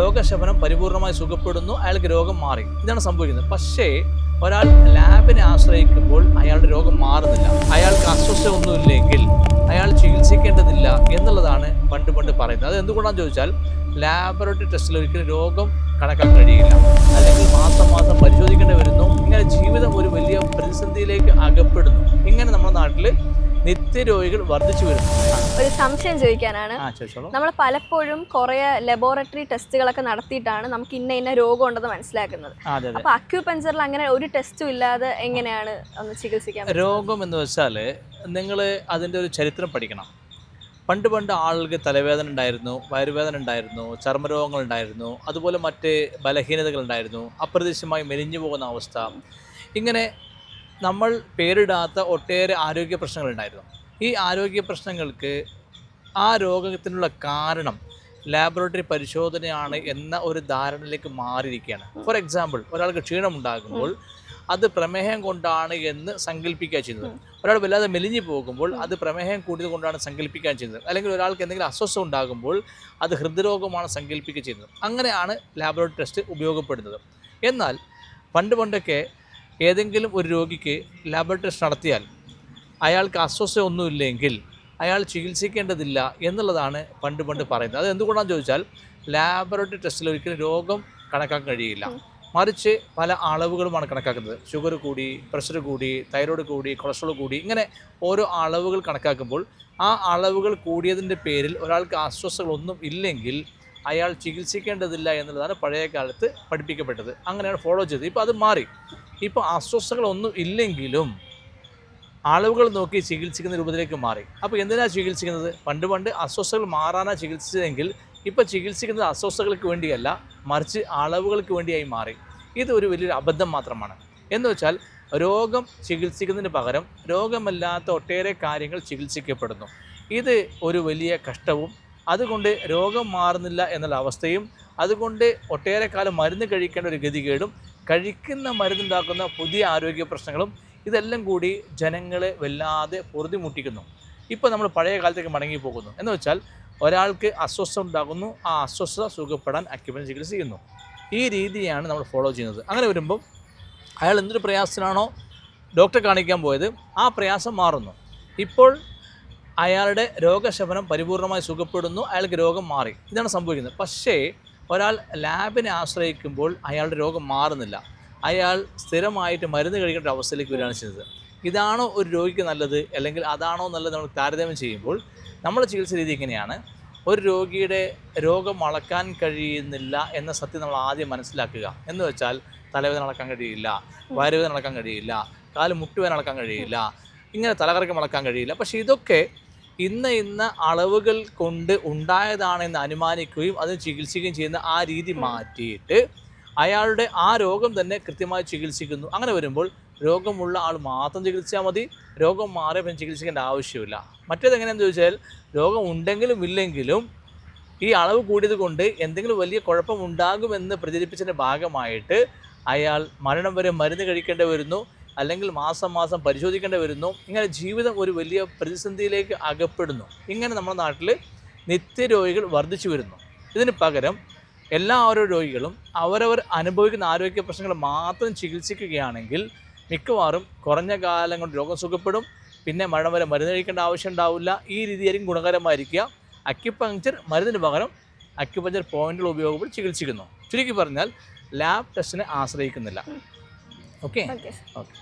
രോഗശമനം പരിപൂർണമായി സുഖപ്പെടുന്നു അയാൾക്ക് രോഗം മാറി. ഇതാണ് സംഭവിക്കുന്നത്. പക്ഷേ ഒരാൾ ലാബിനെ ആശ്രയിക്കുമ്പോൾ അയാളുടെ രോഗം മാറുന്നില്ല. അയാൾക്ക് അസ്വസ്ഥമൊന്നുമില്ലെങ്കിൽ അയാൾ ചികിത്സിക്കേണ്ടതില്ല എന്നുള്ളതാണ് പണ്ട് പണ്ട് പറയുന്നത്. അത് എന്തുകൊണ്ടാണെന്ന് ചോദിച്ചാൽ ലാബറട്ടറി ടെസ്റ്റിൽ ഒരിക്കലും രോഗം കണക്കാൻ കഴിയില്ല. അല്ലെങ്കിൽ മാസം മാസം പരിശോധിക്കേണ്ടി വരുന്നു. ഇങ്ങനെ ജീവിതം ഒരു വലിയ പ്രതിസന്ധിയിലേക്ക് അകപ്പെടുന്നു. ഇങ്ങനെ നമ്മുടെ നാട്ടിൽ നിത്യരോഗികൾ വർദ്ധിച്ചു വരുന്നു. ഒരു സംശയം ചോദിക്കാനാണ്. നമ്മൾ പലപ്പോഴും കുറേ ലബോറട്ടറി ടെസ്റ്റുകളൊക്കെ നടത്തിയിട്ടാണ് നമുക്ക് ഇന്ന ഇന്ന രോഗം ഉണ്ടെന്ന് മനസ്സിലാക്കുന്നത് അപ്പൊ അക്യൂപഞ്ചറിൽ അങ്ങനെ ഒരു ടെസ്റ്റും ഇല്ലാതെ എങ്ങനെയാണ് ഒന്ന് ചികിത്സിക്കാൻ രോഗം എന്ന് വെച്ചാൽ നിങ്ങൾ അതിന്റെ ഒരു ചരിത്രം പഠിക്കണം. പണ്ട് പണ്ട് ആളുകൾക്ക് തലവേദന ഉണ്ടായിരുന്നു വയറുവേദന ഉണ്ടായിരുന്നു ചർമ്മരോഗങ്ങൾ ഉണ്ടായിരുന്നു അതുപോലെ മറ്റ് ബലഹീനതകൾ ഉണ്ടായിരുന്നു അപ്രതീക്ഷിതമായി മെലിഞ്ഞു പോകുന്ന അവസ്ഥ. ഇങ്ങനെ നമ്മൾ പേരിടാത്ത ഒട്ടേറെ ആരോഗ്യ പ്രശ്നങ്ങളുണ്ടായിരുന്നു. ഈ ആരോഗ്യ പ്രശ്നങ്ങൾക്ക് ആ രോഗത്തിനുള്ള കാരണം ലാബറട്ടറി പരിശോധനയാണ് എന്ന ഒരു ധാരണയിലേക്ക് മാറിയിരിക്കുകയാണ്. ഫോർ എക്സാമ്പിൾ ഒരാൾക്ക് ക്ഷീണം ഉണ്ടാകുമ്പോൾ അത് പ്രമേഹം കൊണ്ടാണ് എന്ന് സങ്കല്പിക്കുക ചെയ്യുന്നത്. ഒരാൾ വല്ലാതെ മെലിഞ്ഞു പോകുമ്പോൾ അത് പ്രമേഹം കൂടിയത് കൊണ്ടാണ് സങ്കല്പിക്കാൻ ചെയ്യുന്നത്. അല്ലെങ്കിൽ ഒരാൾക്ക് എന്തെങ്കിലും അസ്വസ്ഥ ഉണ്ടാകുമ്പോൾ അത് ഹൃദ്രോഗമാണ് സങ്കല്പിക്കുക ചെയ്യുന്നത്. അങ്ങനെയാണ് ലാബറട്ടറി ടെസ്റ്റ് ഉപയോഗപ്പെടുന്നത്. എന്നാൽ പണ്ട് പണ്ടൊക്കെ ഏതെങ്കിലും ഒരു രോഗിക്ക് ലാബ് ടെസ്റ്റ് നടത്തിയാൽ അയാൾക്ക് അസ്വസ്ഥ ഒന്നുമില്ലെങ്കിൽ അയാൾ ചികിത്സിക്കേണ്ടതില്ല എന്നുള്ളതാണ് പണ്ട് പണ്ട് പറയുന്നത്. അത് എന്തുകൊണ്ടാണെന്ന് ചോദിച്ചാൽ ലാബറട്ടറി ടെസ്റ്റിൽ ഒരിക്കലും രോഗം കണക്കാക്കാൻ കഴിയില്ല. മറിച്ച് പല അളവുകളുമാണ് കണക്കാക്കുന്നത്. ഷുഗർ കൂടി പ്രഷർ കൂടി തൈറോയ്ഡ് കൂടി കൊളസ്ട്രോൾ കൂടി ഇങ്ങനെ ഓരോ അളവുകൾ കണക്കാക്കുമ്പോൾ ആ അളവുകൾ കൂടിയതിന്റെ പേരിൽ ഒരാൾക്ക് അസ്വസ്ഥകളൊന്നും ഇല്ലെങ്കിൽ അയാൾ ചികിത്സിക്കേണ്ടതില്ല എന്നുള്ളതാണ് പഴയ കാലത്ത് പഠിപ്പിക്കപ്പെട്ടത്. അങ്ങനെയാണ് ഫോളോ ചെയ്തത്. ഇപ്പോൾ അത് മാറി. ഇപ്പോൾ അസ്വസ്ഥകളൊന്നും ഇല്ലെങ്കിലും അളവുകൾ നോക്കി ചികിത്സിക്കുന്ന രൂപത്തിലേക്ക് മാറി. അപ്പോൾ എന്തിനാണ് ചികിത്സിക്കുന്നത്? പണ്ട് പണ്ട് അസ്വസ്ഥകൾ മാറാനാണ് ചികിത്സിച്ചതെങ്കിൽ ഇപ്പോൾ ചികിത്സിക്കുന്നത് അസ്വസ്ഥതകൾക്ക് വേണ്ടിയല്ല മറിച്ച് അളവുകൾക്ക് വേണ്ടിയായി മാറി. ഇത് ഒരു വലിയൊരു അബദ്ധം മാത്രമാണ്. എന്ന് വെച്ചാൽ രോഗം ചികിത്സിക്കുന്നതിന് പകരം രോഗമല്ലാത്ത ഒട്ടേറെ കാര്യങ്ങൾ ചികിത്സിക്കപ്പെടുന്നു. ഇത് ഒരു വലിയ കഷ്ടവും അതുകൊണ്ട് രോഗം മാറുന്നില്ല എന്നുള്ള അവസ്ഥയും അതുകൊണ്ട് ഒട്ടേറെ കാലം മരുന്ന് കഴിക്കേണ്ട ഒരു ഗതികേടും കഴിക്കുന്ന മരുന്നുണ്ടാക്കുന്ന പുതിയ ആരോഗ്യ പ്രശ്നങ്ങളും ഇതെല്ലാം കൂടി ജനങ്ങളെ വല്ലാതെ പൊറുതിമുട്ടിക്കുന്നു. ഇപ്പോൾ നമ്മൾ പഴയ കാലത്തേക്ക് മടങ്ങി പോകുന്നു. എന്ന് വെച്ചാൽ ഒരാൾക്ക് അസ്വസ്ഥത ഉണ്ടാകുന്നു ആ അസ്വസ്ഥത സുഖപ്പെടാൻ അക്യുപഞ്ചർ ചികിത്സ ചെയ്യുന്നു. ഈ രീതിയാണ് നമ്മൾ ഫോളോ ചെയ്യുന്നത്. അങ്ങനെ വരുമ്പം അയാൾ എന്തൊരു പ്രയാസത്തിനാണോ ഡോക്ടറെ കാണിക്കാൻ പോയത് ആ പ്രയാസം മാറുന്നു. ഇപ്പോൾ അയാളുടെ രോഗശമനം പരിപൂർണമായി സുഖപ്പെടുന്നു അയാൾക്ക് രോഗം മാറി. ഇതാണ് സംഭവിക്കുന്നത്. പക്ഷേ ഒരാൾ ലാബിനെ ആശ്രയിക്കുമ്പോൾ അയാളുടെ രോഗം മാറുന്നില്ല. അയാൾ സ്ഥിരമായിട്ട് മരുന്ന് കഴിക്കേണ്ട അവസ്ഥയിലേക്ക് വരികയാണ് ചെയ്യുന്നത്. ഇതാണോ ഒരു രോഗിക്ക് നല്ലത്? അല്ലെങ്കിൽ അതാണോ നല്ലത് നമ്മൾ താരതമ്യം ചെയ്യുമ്പോൾ നമ്മുടെ ചികിത്സ രീതി ഇങ്ങനെയാണ്. ഒരു രോഗിയുടെ രോഗം അളക്കാൻ കഴിയുന്നില്ല എന്ന സത്യം നമ്മൾ ആദ്യം മനസ്സിലാക്കുക. എന്ന് വെച്ചാൽ തലവേദന അളക്കാൻ കഴിയില്ല വയറുവേദന അളക്കാൻ കഴിയില്ല കാൽ മുട്ടുവേദന അളക്കാൻ കഴിയില്ല ഇങ്ങനെ തലകറക്കം അളക്കാൻ കഴിയില്ല. പക്ഷേ ഇതൊക്കെ ഇന്ന ഇന്ന അളവുകൾ കൊണ്ട് ഉണ്ടായതാണെന്ന് അനുമാനിക്കുകയും അത് ചികിത്സിക്കുകയും ചെയ്യുന്ന ആ രീതി മാറ്റിയിട്ട് അയാളുടെ ആ രോഗം തന്നെ കൃത്യമായി ചികിത്സിക്കുന്നു. അങ്ങനെ വരുമ്പോൾ രോഗമുള്ള ആൾ മാത്രം ചികിത്സിച്ചാൽ മതി. രോഗം മാറിയ പിന്നെ ചികിത്സിക്കേണ്ട ആവശ്യമില്ല. മറ്റേത് എങ്ങനെയാണെന്ന് ചോദിച്ചാൽ രോഗം ഉണ്ടെങ്കിലും ഇല്ലെങ്കിലും ഈ അളവ് കൂടിയത് കൊണ്ട് എന്തെങ്കിലും വലിയ കുഴപ്പമുണ്ടാകുമെന്ന് പ്രചരിപ്പിച്ചതിന്റെ ഭാഗമായിട്ട് അയാൾ മരണം വരെ മരുന്ന് കഴിക്കേണ്ടി വരുന്നു. അല്ലെങ്കിൽ മാസം മാസം പരിശോധിക്കേണ്ടി വരുന്നു. ഇങ്ങനെ ജീവിതം ഒരു വലിയ പ്രതിസന്ധിയിലേക്ക് അകപ്പെടുന്നു. ഇങ്ങനെ നമ്മുടെ നാട്ടിൽ നിത്യരോഗികൾ വർദ്ധിച്ചു വരുന്നു. ഇതിന് പകരം എല്ലാ ഓരോ രോഗികളും അവരവർ അനുഭവിക്കുന്ന ആരോഗ്യ പ്രശ്നങ്ങൾ മാത്രം ചികിത്സിക്കുകയാണെങ്കിൽ മിക്കവാറും കുറഞ്ഞ കാലം കൊണ്ട് രോഗം സുഖപ്പെടും. പിന്നെ മരണം വരെ മരുന്ന് കഴിക്കേണ്ട ആവശ്യം ഉണ്ടാവില്ല. ഈ രീതിയായിരിക്കും ഗുണകരമായിരിക്കുക. അക്യുപങ്ചർ മരുന്നിന് പകരം അക്യുപഞ്ചർ പോയിന്റുകൾ ഉപയോഗപ്പെടുത്തി ചികിത്സിക്കുന്നു. ചുരുക്കി പറഞ്ഞാൽ ലാബ് ടെസ്റ്റിനെ ആശ്രയിക്കുന്നില്ല. Okay okay